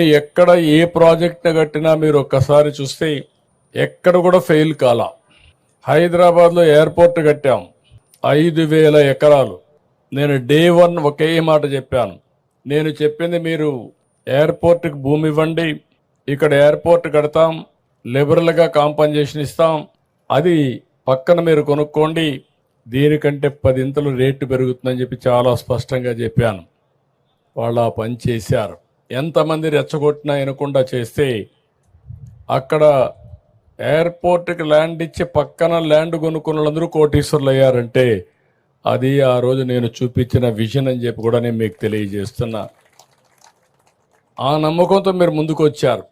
ఎక్కడ ఏ ప్రాజెక్ట్ కట్టినా మీరు ఒక్కసారి చూస్తే ఎక్కడ కూడా ఫెయిల్ కాల. హైదరాబాద్లో ఎయిర్పోర్ట్ కట్టాం. ఐదు వేల ఎకరాలు. నేను డే వన్ ఒకే మాట చెప్పాను. నేను చెప్పింది మీరు ఎయిర్పోర్ట్కి భూమి ఇవ్వండి. ఇక్కడ ఎయిర్పోర్ట్ కడతాం. లిబరల్గా కాంపన్సేషన్ ఇస్తాం. అది పక్కన మీరు కొనుక్కోండి. దీనికంటే పదింతలు రేటు పెరుగుతుందని చెప్పి చాలా స్పష్టంగా చెప్పాను. వాళ్ళు ఆ పని చేశారు. ఎంతమంది రెచ్చగొట్టినా వినకుండా చేస్తే అక్కడ ఎయిర్పోర్ట్కి ల్యాండ్ ఇచ్చి పక్కన ల్యాండ్ కొనుక్కున్న వాళ్ళందరూ కోటీశ్వర్లు అయ్యారంటే అది ఆ రోజు నేను చూపించిన విజన్ అని చెప్పి కూడా నేను మీకు తెలియజేస్తున్నా. ఆ నమ్మకంతో మీరు ముందుకు వచ్చారు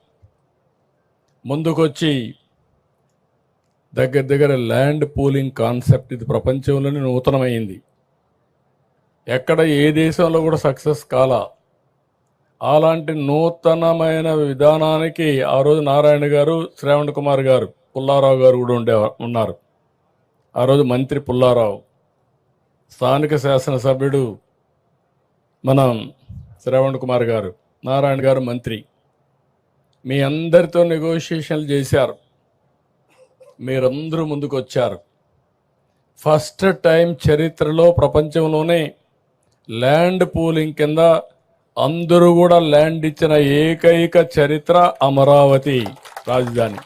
ముందుకొచ్చి దగ్గర దగ్గర ల్యాండ్ పూలింగ్ కాన్సెప్ట్ ఇది ప్రపంచంలోనే నూతనమైంది. ఎక్కడ ఏ దేశంలో కూడా సక్సెస్ కాలా? అలాంటి నూతనమైన విధానానికి ఆ రోజు నారాయణ గారు శ్రావణ్ కుమార్ గారు పుల్లారావు గారు కూడా ఉండే ఉన్నారు. ఆ రోజు మంత్రి పుల్లారావు స్థానిక శాసనసభ్యుడు మనం శ్రావణ్ కుమార్ గారు నారాయణ గారు మంత్రి. మీ అందరితో నెగోషియేషన్లు చేశారు. మీరందరూ ముందుకు వచ్చారు ఫస్ట్ టైం చరిత్రలో ప్రపంచంలోనే ల్యాండ్ పూలింగ్ కింద అందరూ కూడా ల్యాండ్ ఇచ్చిన ఏకైక చరిత్ర అమరావతి రాజధాని.